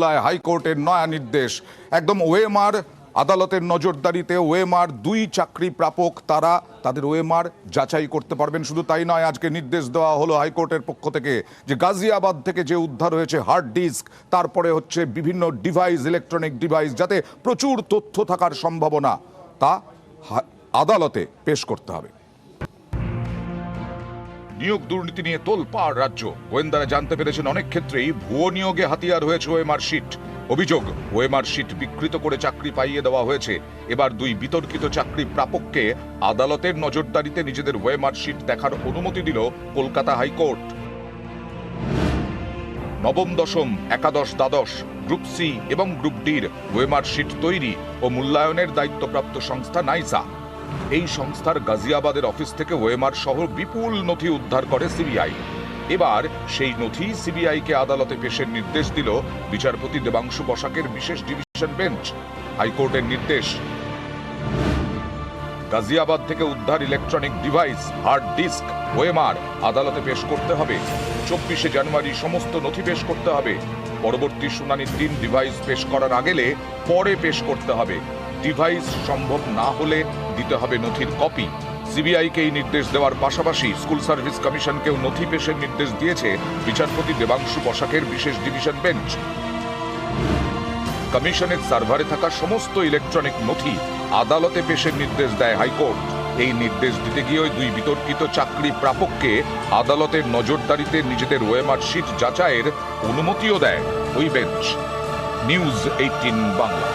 মামলায় হাইকোর্টের নয়া নির্দেশ। একদম ওয়েমার আদালতের নজরদারিতে ওয়েমার দুই চাকরি প্রাপক তারা তাদের ওয়েমার যাচাই করতে পারবেন। শুধু তাই নয়, আজকে নির্দেশ দেওয়া হলো হাইকোর্টের পক্ষ থেকে যে গাজিয়াবাদ থেকে যে উদ্ধার হয়েছে হার্ড ডিস্ক, তারপরে হচ্ছে বিভিন্ন ডিভাইস, ইলেকট্রনিক ডিভাইস, যাতে প্রচুর তথ্য থাকার সম্ভাবনা তা আদালতে পেশ করতে হবে। নিয়োগ দুর্নীতি নিয়ে তোলপাড় রাজ্য। গোয়েন্দারা জানতে পেরেছেন অনেক ক্ষেত্রেই ভুয়ো নিয়োগে হাতিয়ার হয়েছে ওয়েমার শিট। অভিযোগ, ওয়েমার শিট বিকৃত করে চাকরি পাইয়ে দেওয়া হয়েছে। এবার দুই বিতর্কিত চাকরি প্রাপককে আদালতের নজরদারিতে নিজেদের ওয়েমার শিট দেখার অনুমতি দিল কলকাতা হাইকোর্ট। নবম, দশম, একাদশ, দ্বাদশ, গ্রুপ সি এবং গ্রুপ ডির ওয়েমার শিট তৈরি ও মূল্যায়নের দায়িত্বপ্রাপ্ত সংস্থা নাইসা। এই সংস্থার গাজিয়াবাদের অফিস থেকে ওয়েমার সহ বিপুল নথি উদ্ধার করে সিবিআই। এবার সেই নথি সিবিআইকে আদালতে পেশের নির্দেশ দিল বিচারপতি দেবাংশু বসাকের বিশেষ ডিভিশন বেঞ্চ, হাইকোর্টের নির্দেশ। গাজিয়াবাদ থেকে উদ্ধার ইলেকট্রনিক ডিভাইস, হার্ড ডিস্ক, ওয়েমার আদালতে পেশ করতে হবে। চব্বিশে জানুয়ারি সমস্ত নথি পেশ করতে হবে। পরবর্তী শুনানির দিন ডিভাইস পেশ করার আগেলে পরে পেশ করতে হবে। ডিভাইস সম্ভব না হলে দিতে হবে নথির কপি। সিবিআইকে এই নির্দেশ দেওয়ার পাশাপাশি স্কুল সার্ভিস কমিশনকেও নথি পেশের নির্দেশ দিয়েছে বিচারপতি দেবাংশু বসাকের বিশেষ ডিভিশন বেঞ্চ। কমিশনের সার্ভারে থাকা সমস্ত ইলেকট্রনিক নথি আদালতে পেশের নির্দেশ দেয় হাইকোর্ট। এই নির্দেশ দিতে গিয়ে দুই বিতর্কিত চাকরি প্রাপককে আদালতের নজরদারিতে নিজেদের ওয়েমার শিট যাচাইয়ের অনুমতিও দেয় ওই বেঞ্চ। News eighteen Bangla.